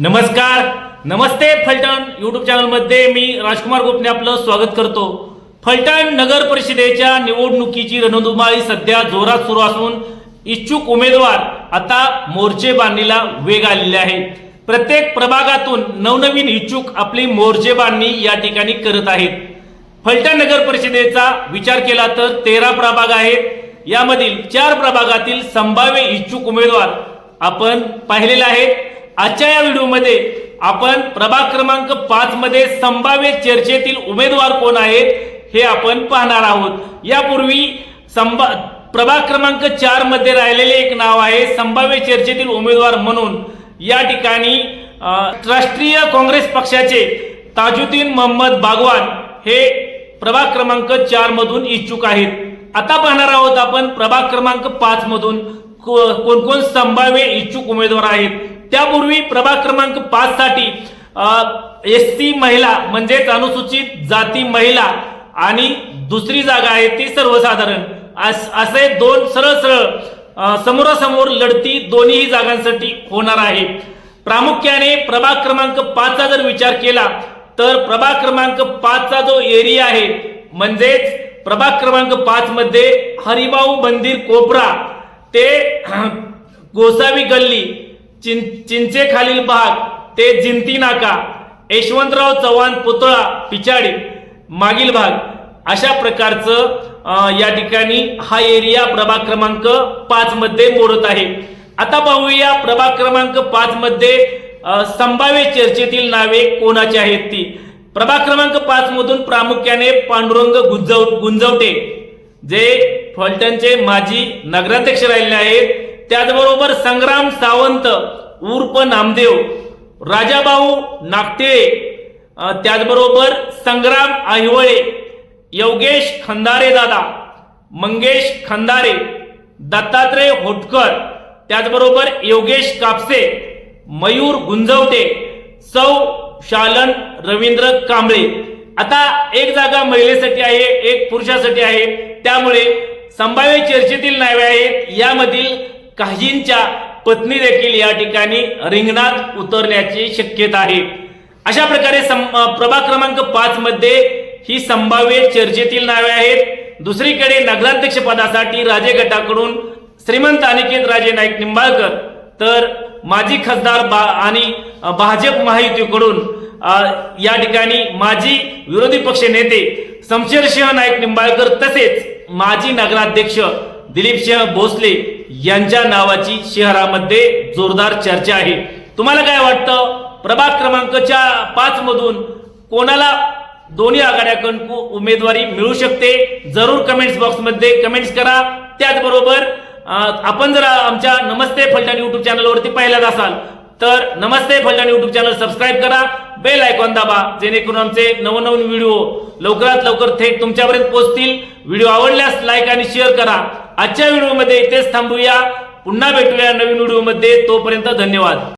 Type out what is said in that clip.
नमस्कार. नमस्ते फलटण यूट्यूब चॅनलमध्ये मी राजकुमार गोपने आपलं स्वागत करतो. फलटण नगर परिषदेच्या निवडणुकीची रणधुमाळी सध्या जोरात सुरू असून इच्छुक उमेदवार आता मोर्चे बांधणीला वेग आलेले आहे. प्रत्येक प्रभागातून नवनवीन इच्छुक आपली मोर्चे बांधणी या ठिकाणी करत आहेत. फलटण नगर परिषदेचा विचार केला तर तेरा प्रभाग आहेत. यामधील चार प्रभागातील संभाव्य इच्छुक उमेदवार आपण पाहिलेले आहेत. आजच्या या व्हिडिओमध्ये आपण प्रभाग क्रमांक पाच मध्ये संभाव्य चर्चेतील उमेदवार कोण आहेत हे आपण पाहणार आहोत. यापूर्वी संभा प्रभाग क्रमांक चारमध्ये राहिलेले एक नाव आहे संभाव्य चर्चेतील उमेदवार म्हणून. या ठिकाणी राष्ट्रीय काँग्रेस पक्षाचे ताजुद्दीन मोहम्मद बागवान हे प्रभाग क्रमांक चार मधून इच्छुक आहेत. आता पाहणार आहोत आपण प्रभाग क्रमांक पाच मधून कोणकोण संभाव्य इच्छुक उमेदवार आहेत. त्यापूर्वी प्रभाग क्रमांक पाच साठी एस सी महिला म्हणजेच अनुसूचित जाती महिला आणि दुसरी जागा आहे ती सर्वसाधारण. अस- असे दोन सरळ सरळ समोरासमोर लढती दोन्ही जागांसाठी होणार आहे. प्रामुख्याने प्रभाग क्रमांक पाचचा जर विचार केला तर प्रभाग क्रमांक पाचचा जो एरिया आहे म्हणजेच प्रभाग क्रमांक पाच मध्ये हरिभाऊ मंदिर कोपरा ते गोसावी गल्ली चिं चिंचे खालील भाग ते जिंती नाका यशवंतराव चव्हाण पुतळा पिचाडी मागील भाग. अशा प्रकारचं या ठिकाणी हा एरिया प्रभाग क्रमांक पाच मध्ये मोडत आहे. आता पाहूया प्रभाग क्रमांक पाच मध्ये संभाव्य चर्चेतील नावे कोणाची आहेत ती? प्रभाग क्रमांक पाच मधून प्रामुख्याने पांडुरंग गुंजव गुंजवटे जे फलटणचे माजी नगराध्यक्ष राहिले आहेत. त्याचबरोबर संग्राम सावंत उर्फ नामदेव राजाभाऊ नागटे त्याचबरोबर संग्राम आहिवळे योगेश खंदारे दादा मंगेश खंदारे दत्तात्रय होटकर त्याचबरोबर योगेश कापसे मयूर गुंजवटे सौ शालन रवींद्र कांबळे. आता एक जागा महिलेसाठी आहे एक पुरुषासाठी आहे. त्यामुळे संभाव्य चर्चेतील नावे आहेत. यामधील काहींच्या पत्नी देखील या ठिकाणी रिंगणात उतरण्याची शक्यता आहे. अशा प्रकारे सं- प्रभाग क्रमांक पाच मध्ये ही संभाव्य चर्चेतील नावे आहेत. दुसरीकडे नगराध्यक्ष पदासाठी राजे गटाकडून श्रीमंत अनिकेत राजे नाईक निंबाळकर तर माजी खासदार बा आणि भाजप महायुतीकडून या ठिकाणी माजी विरोधी पक्ष नेते शमशेरसिंह नाईक निंबाळकर तसेच माजी नगराध्यक्ष दिलीपसिंह भोसले यांच्या नावाची शहरामध्ये जोरदार चर्चा आहे. तुम्हाला काय वाटतं? प्रभाग क्रमांकच्या पाच मधून कोणाला दोन्ही आघाड्याकडून उमेदवारी मिळू शकते? जरूर कमेंट्स बॉक्समध्ये कमेंट्स करा. त्याचबरोबर आपण जर आमच्या नमस्ते फलटण युट्यूब चॅनलवरती पाहिलं असाल तर नमस्ते फलटण युट्यूब चॅनल सबस्क्राईब करा. बेल आयकॉन दाबा जेणेकरून आमचे नवनवीन व्हिडिओ लवकरात लवकर थेट तुमच्यापर्यंत पोहोचतील. व्हिडिओ आवडल्यास लाईक आणि शेअर करा. आजच्या व्हिडिओमध्ये इथेच थांबूया. पुन्हा भेटूया नवीन व्हिडिओमध्ये. तोपर्यंत धन्यवाद.